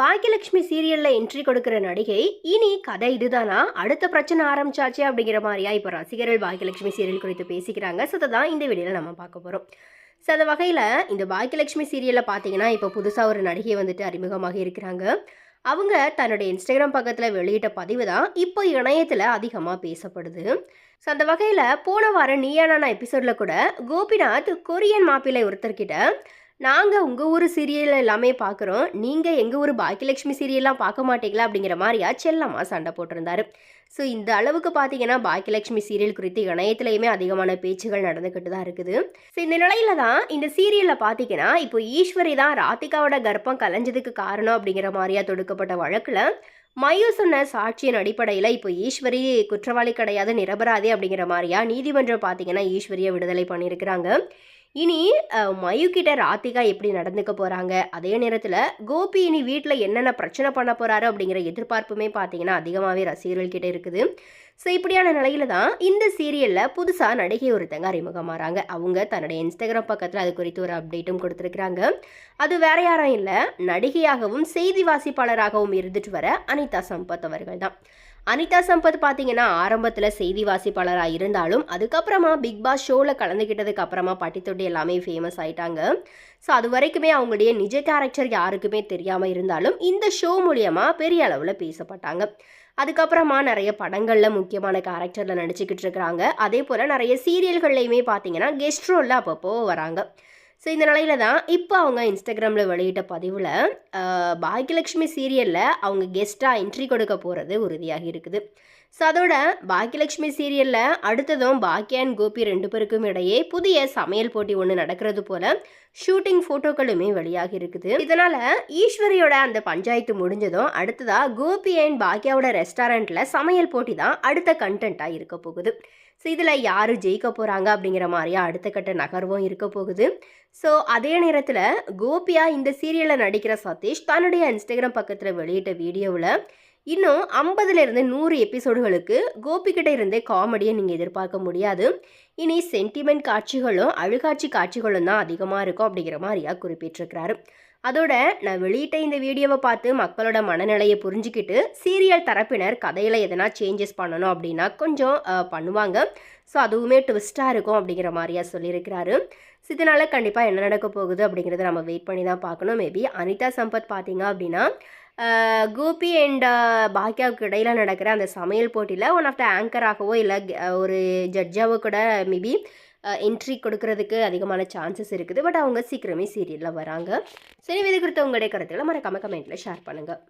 பாக்கியலட்சுமி சீரியல்ல என்ட்ரி கொடுக்கிற நடிகை இனி கதை இதுதானா? அடுத்த பிரச்சனை ஆரம்பிச்சாச்சே அப்படிங்கிற மாதிரியா? இப்போ ரசிகர்கள் பாக்கியலட்சுமி சீரியல் குறித்து பேசிக்கிறாங்க. ஸோ தான் இந்த வீடியோவில் நம்ம பார்க்க போகிறோம் ஸோ அந்த வகையில் இந்த பாக்கியலட்சுமி சீரியலில் பார்த்தீங்கன்னா இப்போ புதுசாக ஒரு நடிகை வந்துட்டு அறிமுகமாக இருக்கிறாங்க. அவங்க தன்னுடைய இன்ஸ்டாகிராம் பக்கத்தில் வெளியிட்ட பதிவு தான் இப்போ இணையத்தில் அதிகமாக பேசப்படுது. ஸோ அந்த வகையில் போன வாரம் நீயானான எபிசோடில் கூட கோபிநாத் கொரியன் மாப்பிள்ளை ஒருத்தர்கிட்ட நாங்கள் உங்கள் ஊர் சீரியல் எல்லாமே பார்க்குறோம் நீங்கள் எங்கள் ஊர் பாக்கியலட்சுமி சீரியல்லாம் பார்க்க மாட்டீங்களா அப்படிங்கிற மாதிரியா செல்லம்மா சண்டை போட்டிருந்தாரு. ஸோ இந்த அளவுக்கு பார்த்தீங்கன்னா பாக்கியலட்சுமி சீரியல் குறித்து இணையத்துலையுமே அதிகமான பேச்சுகள் நடந்துக்கிட்டு தான் இருக்குது. ஸோ இந்த நிலையில தான் இந்த சீரியலில் பார்த்தீங்கன்னா இப்போ ஈஸ்வரி தான் ராதிகாவோட கர்ப்பம் கலைஞ்சதுக்கு காரணம் அப்படிங்கிற மாதிரியா தொடுக்கப்பட்ட வழக்கில் மயு சொன்ன சாட்சியின் அடிப்படையில் இப்போ ஈஸ்வரி குற்றவாளி கிடையாது நிரபராதி அப்படிங்கிற மாதிரியா நீதிமன்றம் பார்த்தீங்கன்னா ஈஸ்வரியை விடுதலை பண்ணியிருக்கிறாங்க. இனி மயுக்கிட்ட மயு ராதிகா எப்படி நடந்துக்க போகிறாங்க அதே நேரத்தில் கோபி இனி வீட்டில் என்னென்ன பிரச்சனை பண்ண போகிறாரு அப்படிங்கிற எதிர்பார்ப்புமே பார்த்தீங்கன்னா அதிகமாகவே ரசிகர்கள் கிட்டே இருக்குது. ஸோ இப்படியான நிலையில தான் இந்த சீரியலில் புதுசாக நடிகை ஒருத்தங்க அறிமுகமாகறாங்க அவங்க தன்னுடைய இன்ஸ்டாகிராம் பக்கத்தில் அது குறித்து ஒரு அப்டேட்டும் கொடுத்துருக்குறாங்க. அது வேற யாரும் இல்லை நடிகையாகவும் செய்தி வாசிப்பாளராகவும் இருந்துட்டு வர அனிதா சம்பத் அவர்கள் தான். அனிதா சம்பத் பார்த்தீங்கன்னா ஆரம்பத்தில் செய்தி வாசிப்பாளராக இருந்தாலும் அதுக்கப்புறமா பிக் பாஸ் ஷோவில் கலந்துக்கிட்டதுக்கு அப்புறமா பட்டித்தொட்டி எல்லாமே ஃபேமஸ் ஆயிட்டாங்க. ஸோ அது வரைக்குமே அவங்களுடைய நிஜ கேரக்டர் யாருக்குமே தெரியாமல் இருந்தாலும் இந்த ஷோ மூலியமாக பெரிய அளவில் பேசப்பட்டாங்க. அதுக்கப்புறமா நிறைய படங்களில் முக்கியமான கேரக்டரில் நடிச்சுக்கிட்டு இருக்கிறாங்க. அதே போல் நிறைய சீரியல்கள்லையுமே பார்த்தீங்கன்னா கெஸ்ட் ரோலில் அப்பப்போ வராங்க. ஸோ இந்த நிலையில தான் இப்போ அவங்க இன்ஸ்டாகிராமில் வெளியிட்ட பதிவில் பாக்கியலட்சுமி சீரியலில் அவங்க கெஸ்ட்டாக என்ட்ரி கொடுக்க போகிறது உறுதியாகி இருக்குது. ஸோ அதோட பாக்கியலட்சுமி சீரியலில் அடுத்ததும் பாக்கியா அண்ட் கோபி ரெண்டு பேருக்கும் இடையே புதிய சமையல் போட்டி ஒன்று நடக்கிறது போல ஷூட்டிங் ஃபோட்டோக்களுமே வெளியாகி இருக்குது. இதனால ஈஸ்வரியோட அந்த பஞ்சாயத்து முடிஞ்சதும் அடுத்ததா கோபி அண்ட் பாக்கியாவோட ரெஸ்டாரண்ட்ல சமையல் போட்டி தான் அடுத்த கண்டென்ட்டாக இருக்க போகுது. ஸோ இதில் யார் ஜெயிக்க போகிறாங்க அப்படிங்கிற மாதிரியா அடுத்த கட்ட நகர்வும் இருக்க போகுது. ஸோ அதே நேரத்தில் கோபியா இந்த சீரியலில் நடிக்கிற சதீஷ் தன்னுடைய இன்ஸ்டாகிராம் பக்கத்தில் வெளியிட்ட வீடியோவில் இன்னும் ஐம்பதுலேருந்து நூறு எபிசோடுகளுக்கு கோபிக்கிட்ட இருந்தே காமெடியை நீங்கள் எதிர்பார்க்க முடியாது. இனி சென்டிமெண்ட் காட்சிகளும் அழுகாட்சி காட்சிகளும் தான் அதிகமாக இருக்கும் அப்படிங்கிற மாதிரியா குறிப்பிட்டிருக்கிறாரு. அதோட நான் வெளியிட்ட இந்த வீடியோவை பார்த்து மக்களோட மனநிலையை புரிஞ்சுக்கிட்டு சீரியல் தரப்பினர் கதையில் எதனா சேஞ்சஸ் பண்ணணும் அப்படின்னா கொஞ்சம் பண்ணுவாங்க. ஸோ அதுவுமே ட்விஸ்ட்டாக இருக்கும் அப்படிங்கிற மாதிரியா சொல்லியிருக்கிறாரு. ஸோ இதனால கண்டிப்பாக என்ன நடக்க போகுது அப்படிங்கிறத நம்ம வெயிட் பண்ணி தான் பார்க்கணும். மேபி அனிதா சம்பத் பார்த்தீங்க அப்படின்னா கோபி அண்ட் பாக்யாவுக்கு இடையில் நடக்கிற அந்த சமையல் போட்டியில் ஒன் ஆஃப் த ஆங்கராகவோ இல்லை ஒரு ஜட்ஜாவோ கூட மேபி என்ட்ரி கொடுக்கறதுக்கு அதிகமான சான்சஸ் இருக்குது. பட் அவங்க சீக்கிரமே சீரியலில் வராங்க. சரி இது குறித்த உங்களுடைய கருத்துக்களை மறக்காம கமெண்ட்டில் ஷேர் பண்ணுங்கள்